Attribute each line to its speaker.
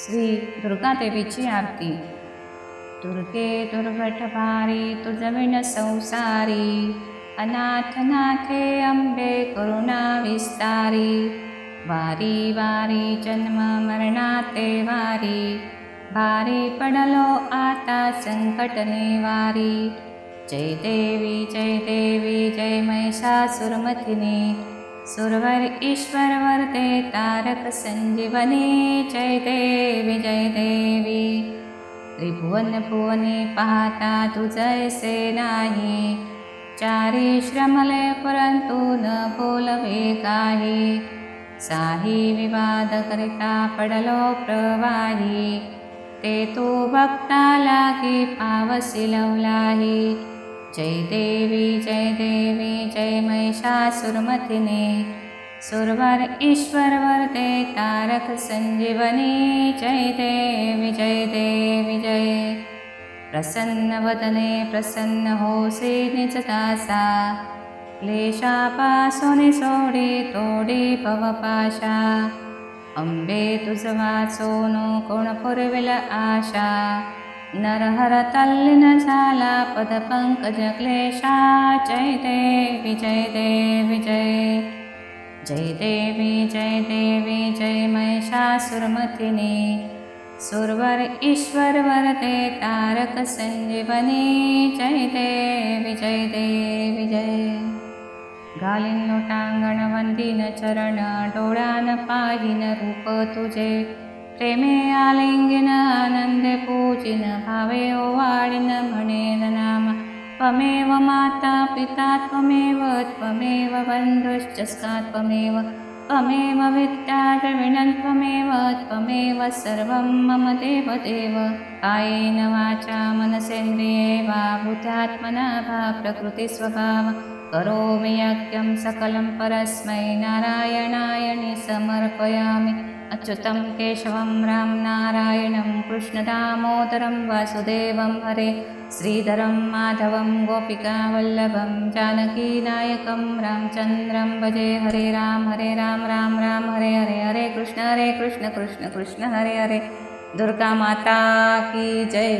Speaker 1: श्री दुर्गादेवीची आरती. दुर्गे दुर्घटभारी तुझविण संसारी अनाथ नाथे अंबे करुणा विस्तारी वारी वारी जन्म मरणाते वारी भारी पडलो आता संकटने वारी. जय देवी जय देवी जय महिषासुरमथिनी सुरवर ईश्वर वर्ते तारक संजीवनी जय देवी त्रिभुवन भुवने पाहता तू जैसे नाही चारी श्रमले परंतु न बोलवे काही। साही विवाद करिता पडलो प्रवाही। ते तू भक्ता लागी पावसी लवलाही जय देवी जय देवी जय महिषासुरमथिने सुरवर ईश्वर वर्ते तारक संजीवनी। जय देवी जय देवी जय। प्रसन्नवदने प्रसन्न होसे निजदासा। क्लेशापासोने सोडे तोडे भवपाशा अंबे तुझ वाचोनो कोण पुरविल आशा नरहर तल्लीन झाला पदपंकज क्लेशा जय देवी जय देवी जय। जय देवी जय देवी जय महिषासुरमथिनी सुरवर ईश्वर वरते तारक संजीवनी। जय देवी जय देवी जय। घालीन लोटांगण वंदीन चरण पाहिन रूप तुझे प्रेमे आलिंगिन आनंदे पूजिन भावे ओवाळिन म्हणेन नाम त्वमेव माता पिता त्वमेव त्वमेव बन्धुश्च स्का त्वमेव त्वमेव विद्या द्रविणं त्वमेव त्वमेव सर्वं मम देव देव कायेन वाचा मनसेन्द्रिये वा बुद्ध्यात्मना वा प्रकृतिस्वभाव करोमि यज्ञं सकलं परस्मै नारायणाय समर्पयामि। अच्युतं केशवं रां नारायणं कृष्णदामोदरं वासुदेवं हरे। श्रीधरं माधवं गोपिकावल्लभं जानकीनायकं रामचन्द्रं भजे हरे राम हरे राम राम राम हरे हरे हरे कृष्ण हरे कृष्ण कृष्ण कृष्ण हरे हरे। दुर्गा माता की जय